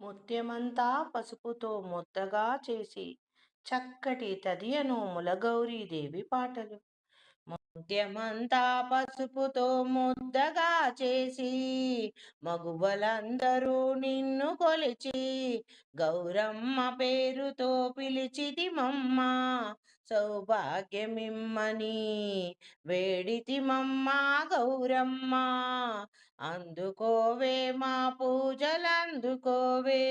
ముత్యమంతా పసుపుతో ముద్దగా చేసి చక్కటి తదియను ములగౌరీదేవి పాటలు. ముత్యమంతా పసుపుతో ముద్దగా చేసి మగువలందరూ నిన్ను కొలిచి గౌరమ్మ పేరుతో పిలిచిది మమ్మ సౌభాగ్యమిమ్మని వేడితిమమ్మ గౌరమ్మ. అందుకోవే మా పూజలందుకోవే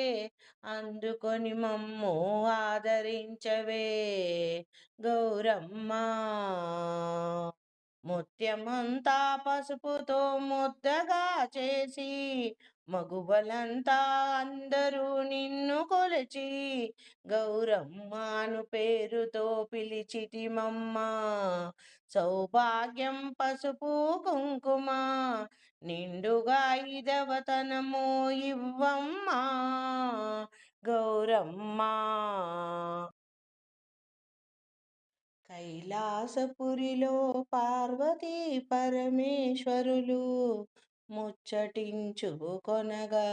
అందుకొని మమ్ము ఆదరించవే గౌరమ్మ. ముత్యమంతా పసుపుతో ముద్దగా చేసి మగువలంతా అందరూ నిన్ను కొలిచి గౌరమ్మాను పేరుతో పిలిచితిమమ్మ. సౌభాగ్యం పసుపు కుంకుమ నిండుగా ఇదవతనము ఇవ్వమ్మా. గౌరమ్మ కైలాసపురిలో పార్వతీ పరమేశ్వరులు ముచ్చటించుకొనగా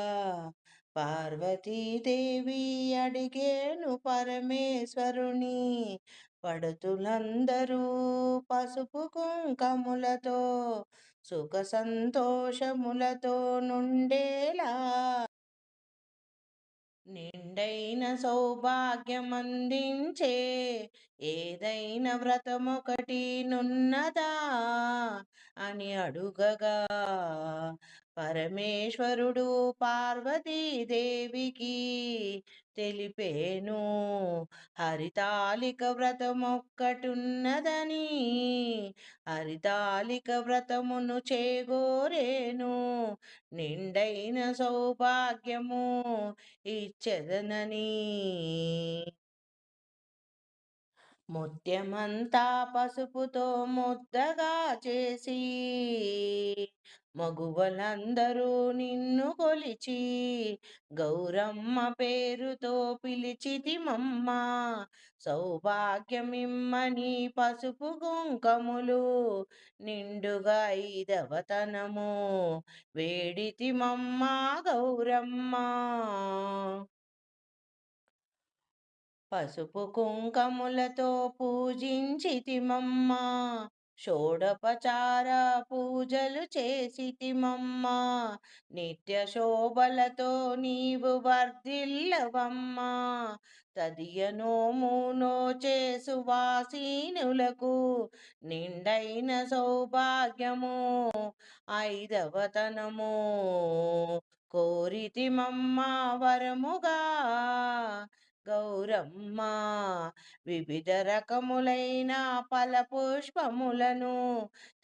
పార్వతీదేవి అడిగేను పరమేశ్వరుని పడుతులందరూ పసుపు కుంకములతో సుఖ సంతోషములతో నుండేలా నిండైన సౌభాగ్యమందించే ఏదైన వ్రతమొకటి నున్నదా అని అడుగగా. పరమేశ్వరుడు పార్వతీదేవికి తెలిపేను. హరితాలిక వ్రతమొక్కటున్నదని హరితాలిక వ్రతమును చేగోరేను. నిండైన సౌభాగ్యము ఇచ్చదనని. ముత్యమంతా పసుపుతో ముద్దగా చేసి మగువలందరూ నిన్ను కొలిచి గౌరమ్మ పేరుతో పిలిచితిమమ్మ సౌభాగ్యమిమ్మని పసుపు కుంకములు నిండుగా ఐదవతనము వేడితిమమ్మ గౌరమ్మ. పసుపు కుంకములతో పూజించితిమమ్మ. షోడపచార పూజలు చేసితిమమ్మ. నిత్య శోభలతో నీవు వర్ధిల్లవమ్మా. తదియనోమునో చేసు వాసీనులకు నిండైన సౌభాగ్యము. ఐదవతనము కోరితిమమ్మ వరముగా. గౌరమ్మ వివిధ రకములైన పల పుష్పములను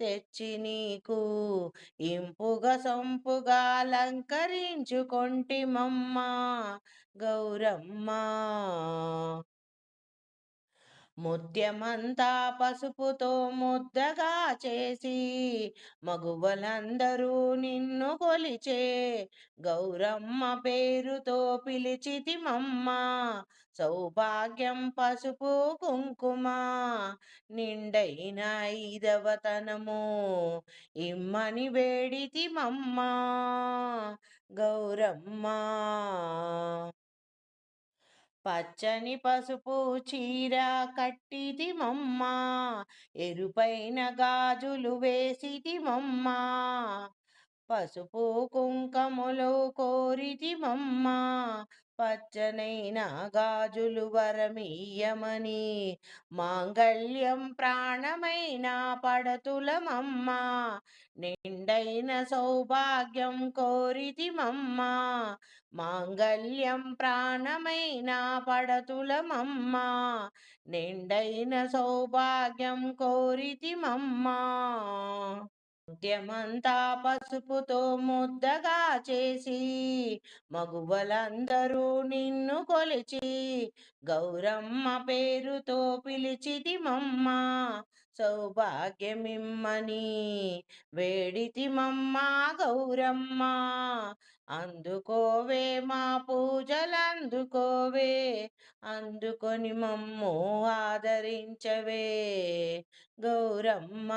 తెచ్చి నీకు ఇంపుగా సొంపుగా అలంకరించుకొంటిమమ్మ గౌరమ్మ. ముత్యమంతా పసుపుతో ముద్దగా చేసి మగువలందరూ నిన్ను కొలిచే గౌరమ్మ పేరుతో పిలిచితిమమ్మ సౌభాగ్యం పసుపు కుంకుమ నిండైన ఐదవతనము ఇమ్మని వేడితిమమ్మ గౌరమ్మ. పచ్చని పసుపు చీర కట్టిది మమ్మ ఎరుపైన గాజులు వేసిది మమ్మ పసుపు కుంకములు కోరిది మమ్మ పచ్చనైన గాజులు వరమీయమని మాంగళ్యం ప్రాణమైన పడతులమమ్మ నిండైన సౌభాగ్యం కోరితిమమ్మ మాంగళ్యం ప్రాణమైన పడతులమమ్మ నిండైన సౌభాగ్యం కోరితిమమ్మ. ముత్యమంతా పసుపుతో ముద్దగా చేసి మగువలందరూ నిన్ను కొలిచి గౌరమ్మ పేరుతో పిలిచితిమమ్మ. సౌభాగ్యమిమ్మని వేడితిమమ్మ గౌరమ్మ. అందుకోవే మా పూజలందుకోవే అందుకొని మమ్ము ఆదరించవే గౌరమ్మ.